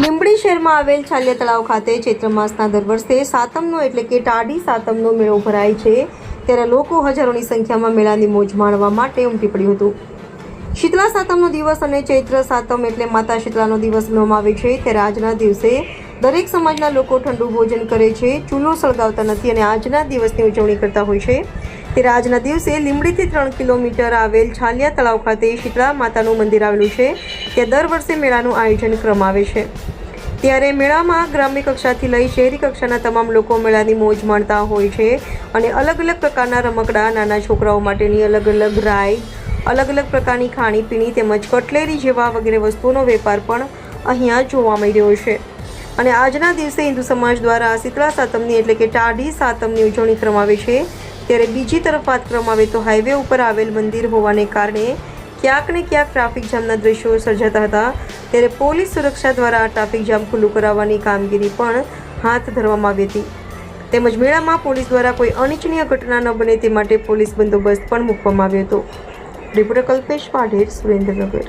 લીંબડી શહેરમાં આવેલ છાલિયા તળાવ ખાતે ચૈત્ર માસના દર વર્ષે સાતમનો એટલે કે ટાઢી સાતમનો મેળો ભરાય છે, ત્યારે લોકો હજારોની સંખ્યામાં મેળાની મોજ માણવા માટે ઉમટી પડ્યું હતું. શીતલા સાતમનો દિવસ અને ચૈત્ર સાતમ એટલે માતા શીતલાનો દિવસ ગણવામાં આવે છે, ત્યારે આજના દિવસે દરેક સમાજના લોકો ઠંડુ ભોજન કરે છે, ચૂલો સળગાવતા નથી અને આજના દિવસની ઉજવણી કરતા હોય છે. ત્યારે આજના દિવસે લીમડીથી ત્રણ કિલોમીટર આવેલ છાલિયા તળાવ ખાતે શીતળા માતાનું મંદિર આવેલું છે, ત્યાં દર વર્ષે મેળાનું આયોજન કરવામાં આવે છે. ત્યારે મેળામાં ગ્રામ્ય કક્ષાથી લઈ શહેરી કક્ષાના તમામ લોકો મેળાની મોજ માણતા હોય છે અને અલગ અલગ પ્રકારના રમકડા, નાના છોકરાઓ માટેની અલગ અલગ રાઈડ અલગ અલગ પ્રકારની ખાણીપીણી તેમજ કટલેરી જેવા વગેરે વસ્તુઓનો વેપાર પણ અહીંયા જોવા મળી રહ્યો છે. અને આજના દિવસે હિન્દુ સમાજ દ્વારા શીતળા સાતમની એટલે કે ટાઢી સાતમની ઉજવણી કરવામાં આવે છે. ત્યારે બીજી તરફ વાત કરવામાં આવે તો હાઈવે ઉપર આવેલ મંદિર હોવાને કારણે ક્યાંક ને ક્યાંક ટ્રાફિક જામના દ્રશ્યો સર્જાતા હતા. ત્યારે પોલીસ સુરક્ષા દ્વારા ટ્રાફિક જામ ખુલ્લું કરાવવાની કામગીરી પણ હાથ ધરવામાં આવી હતી. તેમજ મેળામાં પોલીસ દ્વારા કોઈ અનિચ્છનીય ઘટના ન બને તે માટે પોલીસ બંદોબસ્ત પણ મૂકવામાં આવ્યો હતો. રિપોર્ટર કલ્પેશ પાઢેર, સુરેન્દ્રનગર.